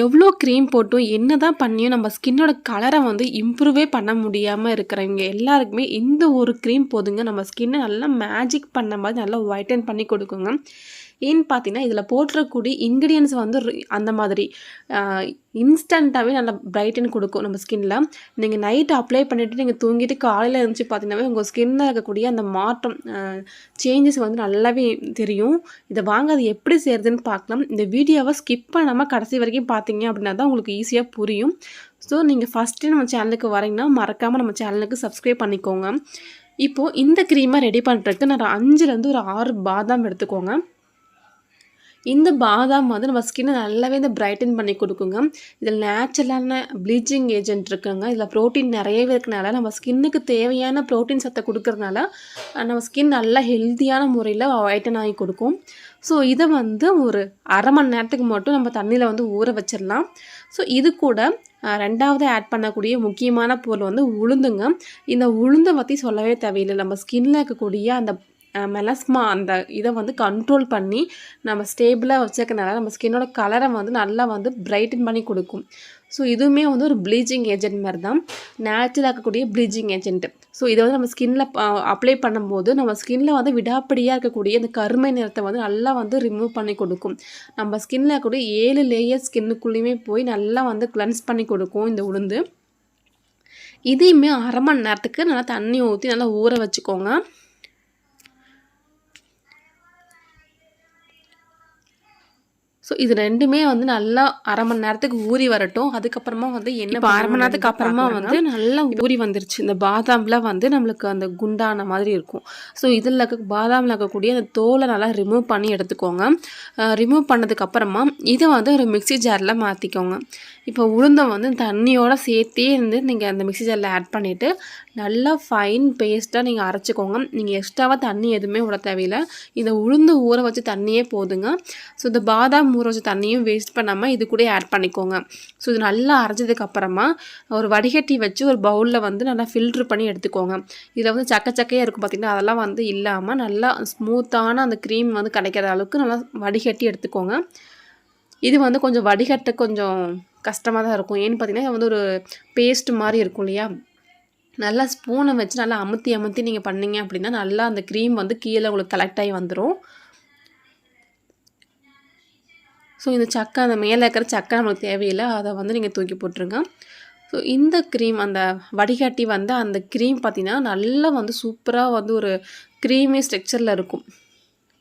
எவ்வளோ க்ரீம் போட்டும் என்ன தான் பண்ணியும் நம்ம ஸ்கின்னோட கலரை வந்து இம்ப்ரூவே பண்ண முடியாமல் இருக்கிறவங்க எல்லாருக்குமே இந்த ஒரு க்ரீம் போதுங்க. நம்ம ஸ்கின்னை நல்லா மேஜிக் பண்ண மாதிரி நல்லா ஒயிட்டன் பண்ணி கொடுக்குங்க. ஏன்னு பார்த்தீங்கன்னா இதில் போட்டுறக்கூடிய இன்க்ரீடியன்ஸ் வந்து அந்த மாதிரி இன்ஸ்டண்ட்டாகவே நல்லா பிரைட்டன் கொடுக்கும் நம்ம ஸ்கின்ல நீங்கள் நைட் அப்ளை பண்ணிவிட்டு நீங்கள் தூங்கிட்டு காலையில் இருந்துச்சு பார்த்தீங்கன்னாவே உங்கள் ஸ்கின்னில் இருக்கக்கூடிய அந்த மாற்றம் சேஞ்சஸ் வந்து நல்லாவே தெரியும். இதை வாங்க அது எப்படி செய்கிறதுன்னு பார்க்கலாம். இந்த வீடியோவை ஸ்கிப் பண்ணாமல் கடைசி வரைக்கும் பார்த்தீங்க அப்படின்னா தான் உங்களுக்கு ஈஸியாக புரியும். ஸோ நீங்கள் ஃபஸ்ட்டு நம்ம சேனலுக்கு வரீங்கன்னா மறக்காமல் நம்ம சேனலுக்கு சப்ஸ்கிரைப் பண்ணிக்கோங்க. இப்போது இந்த க்ரீமை ரெடி பண்ணுறதுக்கு நான் அஞ்சுலேருந்து ஒரு ஆறு பாதாம் எடுத்துக்கோங்க. இந்த பாதாம் வந்து நம்ம ஸ்கின்னை நல்லாவே இந்த பிரைட்டன் பண்ணி கொடுக்குங்க. இதில் நேச்சுரலான ப்ளீச்சிங் ஏஜென்ட் இருக்குங்க. இதில் ப்ரோட்டீன் நிறையவே இருக்கனால நம்ம ஸ்கின்னுக்கு தேவையான ப்ரோட்டீன் சத்தை கொடுக்கறதுனால நம்ம ஸ்கின் நல்லா ஹெல்த்தியான முறையில் ஒயிட்டன் ஆகி கொடுக்கும். ஸோ இதை வந்து ஒரு அரை மணி நேரத்துக்கு மட்டும் நம்ம தண்ணியில் வந்து ஊற வச்சிடலாம். ஸோ இது கூட ரெண்டாவது ஆட் பண்ணக்கூடிய முக்கியமான பொருள் வந்து உளுந்துங்க. இந்த உளுந்தை பற்றி சொல்லவே தேவையில்லை. நம்ம ஸ்கின்னில் இருக்கக்கூடிய அந்த மெலஸ்மா அந்த இதை வந்து கண்ட்ரோல் பண்ணி நம்ம ஸ்டேபிளாக வச்சுருக்கனால நம்ம ஸ்கின்னோட கலரை வந்து நல்லா வந்து பிரைட்டன் பண்ணி கொடுக்கும். ஸோ இதுவுமே வந்து ஒரு ப்ளீச்சிங் ஏஜென்ட் மாதிரி தான் நேச்சுரலாக இருக்கக்கூடிய ப்ளீச்சிங் ஏஜென்ட் ஸோ இதை வந்து நம்ம ஸ்கின்ல அப்ளை பண்ணும்போது நம்ம ஸ்கின்ல வந்து விடாப்படியாக இருக்கக்கூடிய அந்த கருமை நிறத்தை வந்து நல்லா வந்து ரிமூவ் பண்ணி கொடுக்கும். நம்ம ஸ்கின்ல இருக்கக்கூடிய ஏழு லேயர் ஸ்கின்னுக்குள்ளேயுமே போய் நல்லா வந்து கிளென்ஸ் பண்ணி கொடுக்கும் இந்த உளுந்து. இதையுமே அரை மணி நேரத்துக்கு நல்லா தண்ணி ஊற்றி நல்லா ஊற வச்சுக்கோங்க. ஸோ இது ரெண்டுமே வந்து நல்லா அரை மணி நேரத்துக்கு ஊறி வரட்டும். அதுக்கப்புறமா வந்து என்ன அரை மணி நேரத்துக்கு அப்புறமா வந்து நல்லா ஊறி வந்துருச்சு. இந்த பாதாம்ல வந்து நம்மளுக்கு அந்த குண்டான மாதிரி இருக்கும். ஸோ இதில் பாதாமில் இருக்கக்கூடிய அந்த தோலை நல்லா ரிமூவ் பண்ணி எடுத்துக்கோங்க. ரிமூவ் பண்ணதுக்கு அப்புறமா இதை வந்து ஒரு மிக்ஸி ஜாரில் மாற்றிக்கோங்க இப்போ உளுந்தம் வந்து தண்ணியோடு சேர்த்தே இருந்து நீங்கள் அந்த மிக்சி ஜாரில் ஆட் பண்ணிவிட்டு நல்லா ஃபைன் பேஸ்ட்டாக நீங்கள் அரைச்சிக்கோங்க. நீங்கள் எக்ஸ்ட்ராவாக தண்ணி எதுவுமே விட தேவையில்லை. இந்த உளுந்து ஊற வச்சு தண்ணியே போதுங்க. ஸோ இந்த பாதாம் ஊற வச்ச தண்ணியும் வேஸ்ட் பண்ணாமல் இது கூட ஆட் பண்ணிக்கோங்க. ஸோ இது நல்லா அரைச்சதுக்கப்புறமா ஒரு வடிகட்டி வச்சு ஒரு பவுலில் வந்து நல்லா ஃபில்ட்ரு பண்ணி எடுத்துக்கோங்க. இதில் வந்து சக்க சக்கையாக இருக்கும் பார்த்திங்கன்னா அதெல்லாம் வந்து இல்லாமல் நல்லா ஸ்மூத்தான அந்த க்ரீம் வந்து கிடைக்கிற அளவுக்கு நல்லா வடிகட்டி எடுத்துக்கோங்க. இது வந்து கொஞ்சம் வடிகட்ட கொஞ்சம் கஷ்டமாக தான் இருக்கும். ஏன்னு பார்த்தீங்கன்னா இது வந்து ஒரு பேஸ்ட் மாதிரி இருக்கும் இல்லையா? நல்லா ஸ்பூனை வச்சு நல்லா அமுத்தி அமுத்தி நீங்கள் பண்ணீங்க அப்படின்னா நல்லா அந்த க்ரீம் வந்து கீழே உங்களுக்கு கலெக்ட் ஆகி வந்துடும் ஸோ இந்த சக்கை அந்த மேலே இருக்கிற சக்கை நம்மளுக்கு தேவையில்லை. அதை வந்து நீங்கள் தூக்கி போட்டுருங்க. ஸோ இந்த க்ரீம் அந்த வடிகட்டி வந்து அந்த க்ரீம் பார்த்தீங்கன்னா நல்லா வந்து சூப்பராக வந்து ஒரு க்ரீமி ஸ்ட்ரக்சரில் இருக்கும்.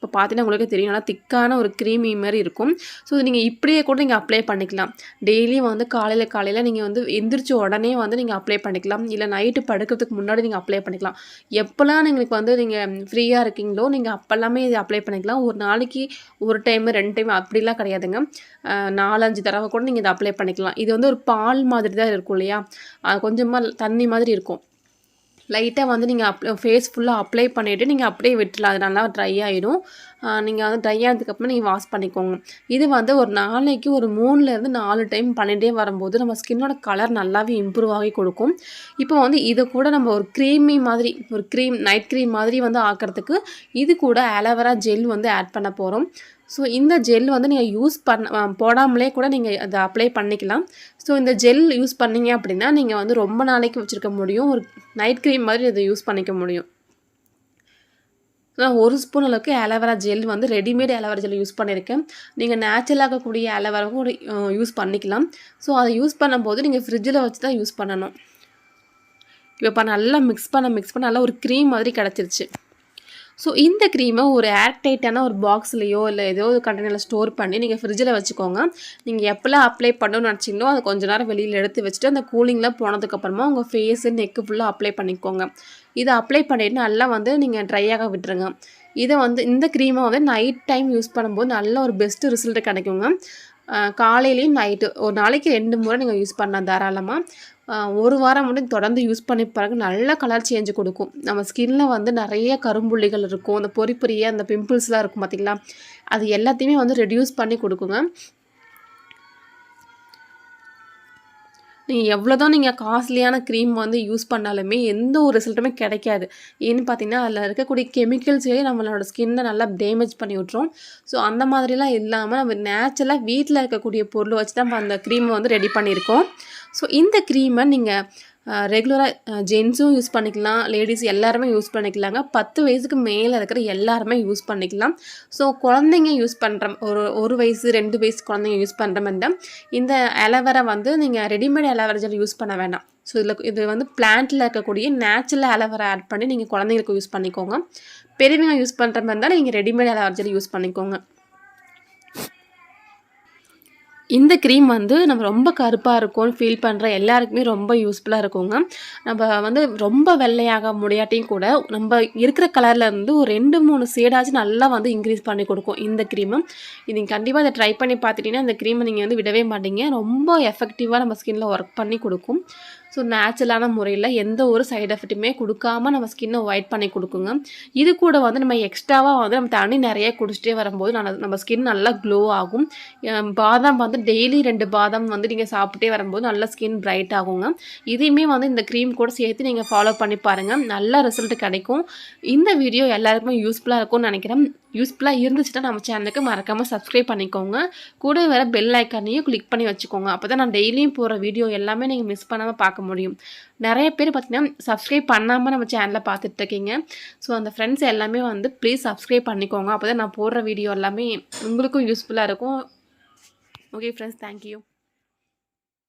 இப்போ பார்த்தீங்கன்னா உங்களுக்கே தெரியும் நல்லா திக்கான ஒரு க்ரீமி மாதிரி இருக்கும். ஸோ இது நீங்கள் இப்படியே கூட நீங்கள் அப்ளை பண்ணிக்கலாம். டெய்லியும் வந்து காலையில் காலையில் நீங்கள் வந்து எந்திரிச்ச உடனே வந்து நீங்கள் அப்ளை பண்ணிக்கலாம். இல்லை நைட்டு படுக்கிறதுக்கு முன்னாடி நீங்கள் அப்ளை பண்ணிக்கலாம். எப்போல்லாம் எங்களுக்கு வந்து நீங்கள் ஃப்ரீயாக இருக்கீங்களோ நீங்கள் அப்போல்லாமே இது அப்ளை பண்ணிக்கலாம். ஒரு நாளைக்கு ஒரு டைம் ரெண்டு டைம் அப்படிலாம் கிடையாதுங்க. நாலஞ்சு தடவை கூட நீங்கள் இதை அப்ளை பண்ணிக்கலாம். இது வந்து ஒரு பால் மாதிரி தான் இருக்கும் இல்லையா? கொஞ்சமாக தண்ணி மாதிரி இருக்கும். லைட்டாக வந்து நீங்கள் அப்ளை ஃபேஸ் ஃபுல்லாக அப்ளை பண்ணிவிட்டு நீங்கள் அப்படியே விட்டுலாம். அது நல்லா ட்ரை ஆகிடும் நீங்கள் வந்து ட்ரை ஆனதுக்கப்புறம் நீங்கள் வாஷ் பண்ணிக்கோங்க. இது வந்து ஒரு நாளைக்கு ஒரு மூணுலேருந்து நாலு டைம் பண்ணிகிட்டே வரும்போது நம்ம ஸ்கின்னோட கலர் நல்லாவே இம்ப்ரூவ் ஆகி கொடுக்கும். இப்போ வந்து இது கூட நம்ம ஒரு க்ரீமி மாதிரி ஒரு க்ரீம் நைட் க்ரீம் மாதிரி வந்து ஆக்கிறதுக்கு இது கூட அலோவேரா ஜெல் வந்து ஆட் பண்ண போகிறோம் ஸோ இந்த ஜெல் வந்து நீங்கள் யூஸ் பண்ண போடாமலே கூட நீங்கள் அதை அப்ளை பண்ணிக்கலாம். ஸோ இந்த ஜெல் யூஸ் பண்ணீங்க அப்படின்னா நீங்கள் வந்து ரொம்ப நாளைக்கு வச்சுருக்க முடியும். ஒரு நைட் க்ரீம் மாதிரி இதை யூஸ் பண்ணிக்க முடியும். நான் ஒரு ஸ்பூன் அளவுக்கு அலோவேரா ஜெல் வந்து readymade aloe vera gel use பண்ணியிருக்கேன் நீங்கள் நேச்சுரலாக இருக்கக்கூடிய அலோவேராவும் கூட யூஸ் பண்ணிக்கலாம். ஸோ அதை யூஸ் பண்ணும்போது நீங்கள் ஃப்ரிட்ஜில் வச்சு தான் யூஸ் பண்ணணும். இப்போ நல்லா மிக்ஸ் பண்ண மிக்ஸ் பண்ண நல்லா ஒரு க்ரீம் மாதிரி கிடச்சிருச்சு. ஸோ இந்த க்ரீமை ஒரு ஏர்டைட்டான ஒரு பாக்ஸ்லேயோ இல்லை ஏதோ ஒரு கண்டெய்னரில் ஸ்டோர் பண்ணி நீங்கள் ஃப்ரிட்ஜில் வச்சுக்கோங்க. நீங்கள் எப்போல்லாம் அப்ளை பண்ணணும்னு நினச்சிங்களோ அதை கொஞ்சம் நேரம் வெளியில் எடுத்து வச்சுட்டு அந்த கூலிங்லாம் போனதுக்கப்புறமா உங்கள் ஃபேஸு நெக்கு ஃபுல்லாக அப்ளை பண்ணிக்கோங்க. இதை அப்ளை பண்ணிவிட்டு நல்லா வந்து நீங்கள் ட்ரையாக விட்டுருங்க. இதை வந்து இந்த க்ரீமை வந்து நைட் டைம் யூஸ் பண்ணும்போது நல்ல ஒரு பெஸ்ட்டு ரிசல்ட் கிடைக்குங்க. காலையிலையும் நைட்டு ஒரு நாளைக்கு ரெண்டு முறை நீங்கள் யூஸ் பண்ணலாம் தாராளமாக ஒரு வாரம் மட்டும் தொடர்ந்து யூஸ் பண்ணி பிறகு நல்ல கலர் சேஞ்சு கொடுக்கும். நம்ம ஸ்கின்ல வந்து நிறைய கரும்புள்ளிகள் இருக்கும். அந்த பொறி பொரிய அந்த பிம்பிள்ஸ்லாம் இருக்கும் பார்த்தீங்களா அது எல்லாத்தையுமே வந்து ரெடியூஸ் பண்ணி கொடுக்குங்க. நீங்கள் எவ்வளோ தான் நீங்கள் காஸ்ட்லியான க்ரீம் வந்து யூஸ் பண்ணாலுமே எந்த ஒரு ரிசல்ட்டுமே கிடைக்காது. ஏன்னு பார்த்தீங்கன்னா அதில் இருக்கக்கூடிய கெமிக்கல்ஸே நம்மளோட ஸ்கின்னை நல்லா டேமேஜ் பண்ணி விட்ரும் ஸோ அந்த மாதிரிலாம் இல்லாமல் நம்ம நேச்சுரலாக வீட்டில் இருக்கக்கூடிய பொருள் வச்சு தான் நம்ம அந்த க்ரீமை வந்து ரெடி பண்ணியிருக்கோம். ஸோ இந்த க்ரீமை நீங்கள் ரெகுலராக ஜென்ஸும் யூஸ் பண்ணிக்கலாம். லேடிஸ் எல்லாருமே யூஸ் பண்ணிக்கலாங்க. பத்து வயசுக்கு மேலே இருக்கிற எல்லாருமே யூஸ் பண்ணிக்கலாம். ஸோ குழந்தைங்க யூஸ் பண்ணுற ஒரு ஒரு வயசு ரெண்டு வயசு குழந்தைங்க யூஸ் பண்ணுற மாதிரி இந்த அலவரை வந்து நீங்கள் ரெடிமேட் அலோவேரா ஜெல் யூஸ் பண்ண வேண்டாம் ஸோ இதில் இது வந்து பிளான்ட்டில் இருக்கக்கூடிய நேச்சுரல் அலவரை ஆட் பண்ணி நீங்கள் குழந்தைங்களுக்கு யூஸ் பண்ணிக்கோங்க. பெரியவங்க யூஸ் பண்ணுற மாதிரி இருந்தால் நீங்கள் ரெடிமேட் அலோவேரா ஜெல் யூஸ் பண்ணிக்கோங்க. இந்த க்ரீம் வந்து நம்ம ரொம்ப கருப்பாக இருக்கும்னு ஃபீல் பண்ணுற எல்லாருக்குமே ரொம்ப யூஸ்ஃபுல்லாக இருக்குங்க. நம்ம வந்து ரொம்ப வெள்ளையாக முடியாட்டியும் கூட நம்ம இருக்கிற கலரில் இருந்து ஒரு ரெண்டு மூணு ஷேடாச்சும் நல்லா வந்து இன்க்ரீஸ் பண்ணி கொடுக்கும் இந்த க்ரீமு நீங்கள் கண்டிப்பாக அதை ட்ரை பண்ணி பார்த்துட்டிங்கன்னா இந்த க்ரீமை நீங்கள் வந்து விடவே மாட்டீங்க. ரொம்ப எஃபெக்டிவாக நம்ம ஸ்கின்னில் ஒர்க் பண்ணி கொடுக்கும். ஸோ நேச்சுரலான முறையில் எந்த ஒரு சைடு எஃபெக்ட்டுமே கொடுக்காம நம்ம ஸ்கின்னை ஒயிட் பண்ணி கொடுக்குங்க. இது கூட வந்து நம்ம எக்ஸ்ட்ராவாக வந்து நம்ம தண்ணி நிறைய குடிச்சிட்டே வரும்போது நல்ல நம்ம ஸ்கின் நல்லா க்ளோ ஆகும். பாதாம் வந்து டெய்லி ரெண்டு பாதாம் வந்து நீங்கள் சாப்பிட்டே வரும்போது நல்லா ஸ்கின் பிரைட் ஆகுங்க. இதையுமே வந்து இந்த க்ரீம் கூட சேர்த்து நீங்கள் ஃபாலோ பண்ணி பாருங்கள் நல்ல ரிசல்ட் கிடைக்கும். இந்த வீடியோ எல்லாருக்குமே யூஸ்ஃபுல்லாக இருக்கும்னு நினைக்கிறேன். யூஸ்ஃபுல்லாக இருந்துச்சுன்னா நம்ம சேனலுக்கு மறக்காமல் சப்ஸ்கிரைப் பண்ணிக்கோங்க. கூட வர பெல் ஐக்கானையும் கிளிக் பண்ணி வச்சுக்கோங்க. அப்போ தான் நான் டெய்லியும் போகிற வீடியோ எல்லாமே நீங்கள் மிஸ் பண்ணாமல் பார்க்க முடியும். நிறைய பேர் பார்த்திங்கன்னா சப்ஸ்கிரைப் பண்ணாமல் நம்ம சேனலை பார்த்துட்டு இருக்கீங்க ஸோ அந்த ஃப்ரெண்ட்ஸ் எல்லாமே வந்து ப்ளீஸ் சப்ஸ்கிரைப் பண்ணிக்கோங்க. அப்போ தான் நான் போடுற வீடியோ எல்லாமே உங்களுக்கும் யூஸ்ஃபுல்லாக இருக்கும். Okay friends thank you